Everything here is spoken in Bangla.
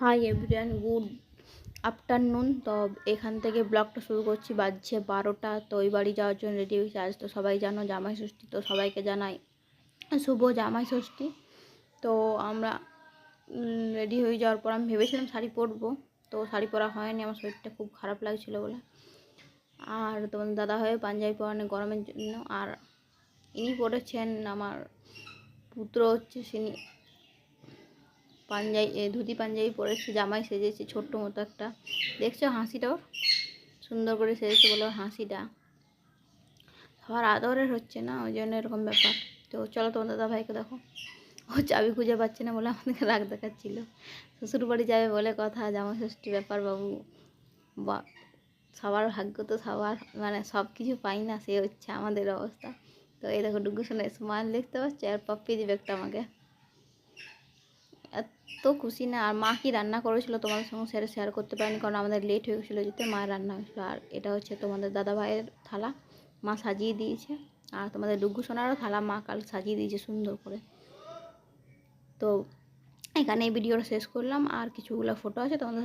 Hi everyone, good afternoon. তো এখান থেকে ব্লগটা শুরু করছি, বাজছে বারোটা। তো ওই বাড়ি যাওয়ার জন্য রেডি হয়েছি। আজ তো সবাই জানো জামাই ষষ্ঠী, তো সবাইকে জানাই শুভ জামাই ষষ্ঠী। তো আমরা রেডি হয়ে যাওয়ার পর আমি ভেবেছিলাম শাড়ি পরবো। তো শাড়ি পরা হয়নি, আমার শরীরটা খুব খারাপ লাগছিল বলে। আর তোমার দাদা হয়ে পাঞ্জাবি পরানো গরমের জন্য। আর ইনি পরেছেন আমার পুত্র হচ্ছে, সিনি পাঞ্জাবি ধুতি পাঞ্জাবি পরেছে জামাই সেজেছে, ছোট্ট মতো একটা। দেখছ হাসিটা ওর? সুন্দর করে সেজেছে বলে হাসিটা। সবার আদরের হচ্ছে না, ওই জন্য এরকম ব্যাপার। তো চলো তোমার দাদা ভাইকে দেখো। ও চাবি খুঁজে পাচ্ছে না বলে আমাদেরকে রাগ দেখাচ্ছিল। শ্বশুর বাড়ি যাবে বলে কথা জামা ষষ্ঠী ব্যাপার বাবু। বা, সবার ভাগ্য তো সবার মানে সব কিছু পাই না, সে হচ্ছে আমাদের অবস্থা। তো এই দেখো ডুগু শোনা স্মাইল দেখতে পাচ্ছি? আর পাপ্পি দিবে একটা আমাকে। এত খুশি না। আর মা কি রান্না করেছিল তোমাদের সঙ্গে সেটা শেয়ার করতে পারিনি, কারণ আমাদের লেট হয়ে গেছিল যেতে, মা রান্না হয়েছিলো আর এটা হচ্ছে তোমাদের দাদা ভাইয়ের থালা, মা সাজিয়ে দিয়েছে। আর তোমাদের ডুগু সোনারও থালা মা কাল সাজিয়ে দিয়েছে সুন্দর করে। তো এখানে এই ভিডিওটা শেষ করলাম। আর কিছুগুলো ফটো আছে তোমাদের